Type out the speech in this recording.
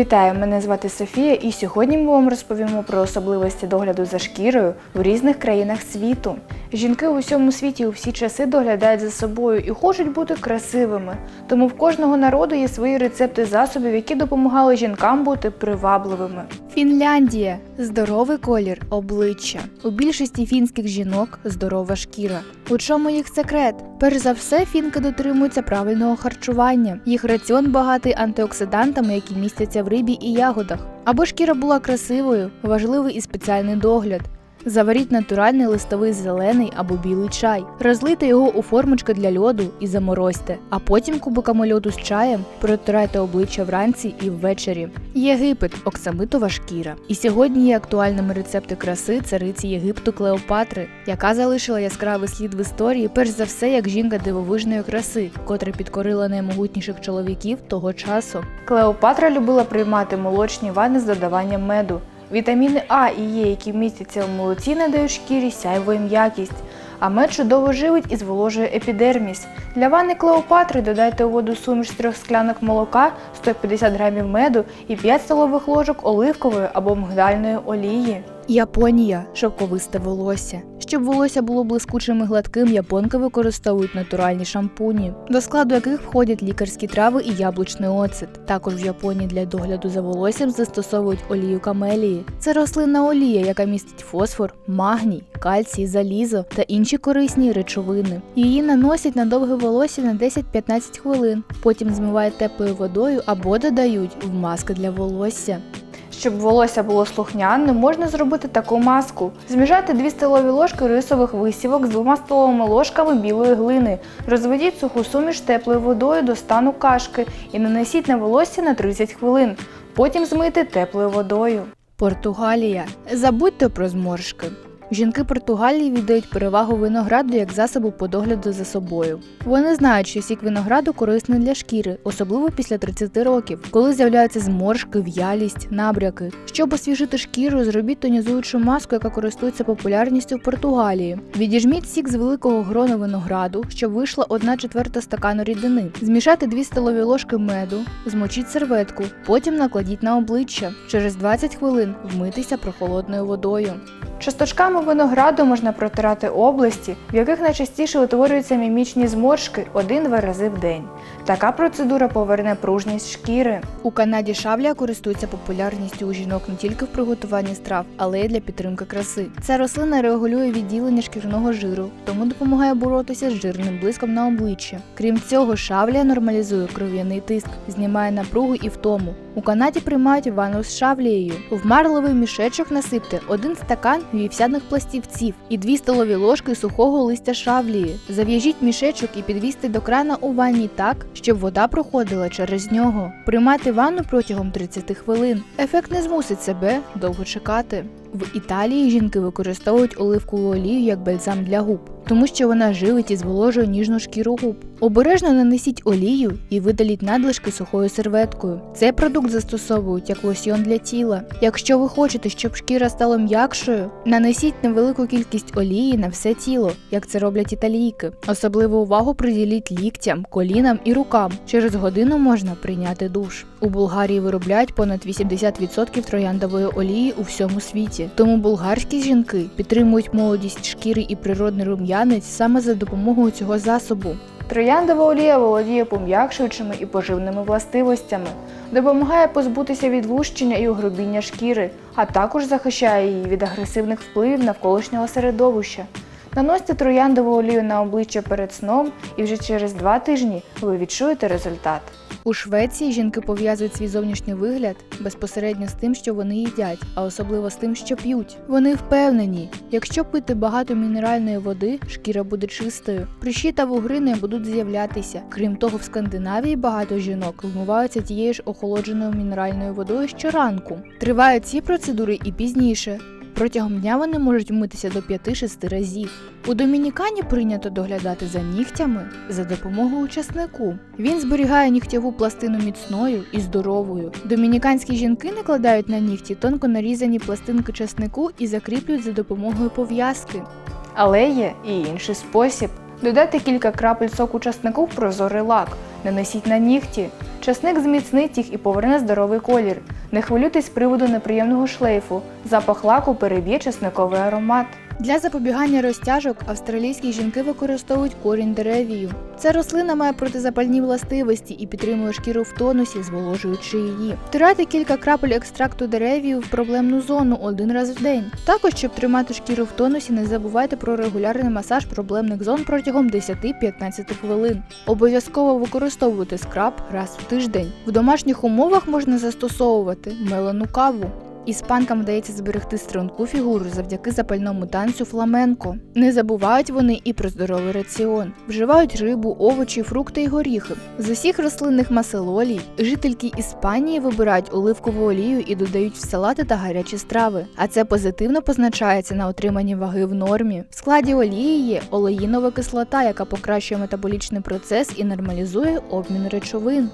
Вітаю, мене звати Софія, і сьогодні ми вам розповімо про особливості догляду за шкірою в різних країнах світу. Жінки у всьому світі у всі часи доглядають за собою і хочуть бути красивими. Тому в кожного народу є свої рецепти засобів, які допомагали жінкам бути привабливими. Фінляндія здоровий колір обличчя. У більшості фінських жінок здорова шкіра. У чому їх секрет? Перш за все, фінки дотримуються правильного харчування. Їх раціон багатий антиоксидантами, які містяться в рибі і ягодах. Аби шкіра була красивою, важливий і спеціальний догляд. Заваріть натуральний листовий зелений або білий чай, розлийте його у формочки для льоду і заморозьте, а потім кубиками льоду з чаєм протирайте обличчя вранці і ввечері. Єгипет оксамитова шкіра. І сьогодні є актуальними рецепти краси цариці Єгипту Клеопатри, яка залишила яскравий слід в історії, перш за все, як жінка дивовижної краси, котра підкорила наймогутніших чоловіків того часу. Клеопатра любила приймати молочні ванни з додаванням меду. Вітаміни А і Е, які містяться в молоці, надають шкірі сяйву м'якість. А мед чудово живить і зволожує епідерміс. Для ванни Клеопатри додайте у воду суміш трьох склянок молока, 150 грамів меду і 5 столових ложок оливкової або мигдальної олії. Японія шовковисте волосся. Щоб волосся було блискучим і гладким, японки використовують натуральні шампуні, до складу яких входять лікарські трави і яблучний оцет. Також в Японії для догляду за волоссям застосовують олію камелії. Це рослинна олія, яка містить фосфор, магній, кальцій, залізо та інші корисні речовини. Її наносять на довге волосся на 10-15 хвилин, потім змивають теплою водою або додають в маски для волосся. Щоб волосся було слухняним, можна зробити таку маску. Змішайте 2 столові ложки рисових висівок з 2 столовими ложками білої глини. Розведіть суху суміш теплою водою до стану кашки і нанесіть на волосся на 30 хвилин. Потім змийте теплою водою. Португалія. Забудьте про зморшки. Жінки Португалії віддають перевагу винограду як засобу по догляду за собою. Вони знають, що сік винограду корисний для шкіри, особливо після 30 років, коли з'являються зморшки, в'ялість, набряки. Щоб освіжити шкіру, зробіть тонізуючу маску, яка користується популярністю в Португалії. Відіжміть сік з великого грону винограду, щоб вийшла 1 четверта стакану рідини. Змішайте 2 столові ложки меду, змочіть серветку, потім накладіть на обличчя. Через 20 хвилин вмитися прохолодною водою. Часточками винограду можна протирати області, в яких найчастіше утворюються мімічні зморшки один-два рази в день. Така процедура поверне пружність шкіри. У Канаді шавля користується популярністю у жінок не тільки в приготуванні страв, але й для підтримки краси. Ця рослина регулює відділення шкірного жиру, тому допомагає боротися з жирним блиском на обличчі. Крім цього, шавля нормалізує кров'яний тиск, знімає напругу і втому. У Канаді приймають ванну з шавлією. В марлевий мішечок насипте один стакан вівсяних пластівців і 2 столові ложки сухого листя шавлії. Зав'яжіть мішечок і підвісьте до крана у ванні так, щоб вода проходила через нього. Приймати ванну протягом 30 хвилин. Ефект не змусить себе довго чекати. В Італії жінки використовують оливкову олію як бальзам для губ, тому що вона живить і зволожує ніжну шкіру губ. Обережно нанесіть олію і видаліть надлишки сухою серветкою. Цей продукт застосовують як лосьйон для тіла. Якщо ви хочете, щоб шкіра стала м'якшою, нанесіть невелику кількість олії на все тіло, як це роблять італійки. Особливу увагу приділіть ліктям, колінам і рукам. Через годину можна прийняти душ. У Болгарії виробляють понад 80% трояндової олії у всьому світі. Тому болгарські жінки підтримують молодість шкіри і природний рум'янець саме за допомогою цього засобу. Трояндова олія володіє пом'якшуючими і поживними властивостями, допомагає позбутися відлущення і огрубіння шкіри, а також захищає її від агресивних впливів навколишнього середовища. Наносьте трояндову олію на обличчя перед сном, і вже через два тижні ви відчуєте результат. У Швеції жінки пов'язують свій зовнішній вигляд безпосередньо з тим, що вони їдять, а особливо з тим, що п'ють. Вони впевнені, якщо пити багато мінеральної води, шкіра буде чистою, прищі та вугри не будуть з'являтися. Крім того, в Скандинавії багато жінок вмиваються тією ж охолодженою мінеральною водою щоранку. Тривають ці процедури і пізніше. Протягом дня вони можуть вмитися до 5-6 разів. У Домінікані прийнято доглядати за нігтями за допомогою часнику. Він зберігає нігтєву пластину міцною і здоровою. Домініканські жінки накладають на нігті тонко нарізані пластинки часнику і закріплюють за допомогою пов'язки. Але є і інший спосіб. Додайте кілька крапель соку часнику в прозорий лак, нанесіть на нігті. Часник зміцнить їх і поверне здоровий колір. Не хвилюйтесь з приводу неприємного шлейфу. Запах лаку переб'є чесниковий аромат. Для запобігання розтяжок австралійські жінки використовують корінь деревію. Ця рослина має протизапальні властивості і підтримує шкіру в тонусі, зволожуючи її. Втирайте кілька крапель екстракту деревію в проблемну зону один раз в день. Також, щоб тримати шкіру в тонусі, не забувайте про регулярний масаж проблемних зон протягом 10-15 хвилин. Обов'язково використовуйте скраб раз в тиждень. В домашніх умовах можна застосовувати мелену каву. Іспанкам вдається зберегти струнку фігуру завдяки запальному танцю фламенко. Не забувають вони і про здоровий раціон. Вживають рибу, овочі, фрукти і горіхи. З усіх рослинних масел олій жительки Іспанії вибирають оливкову олію і додають в салати та гарячі страви. А це позитивно позначається на отриманні ваги в нормі. В складі олії є олеїнова кислота, яка покращує метаболічний процес і нормалізує обмін речовин.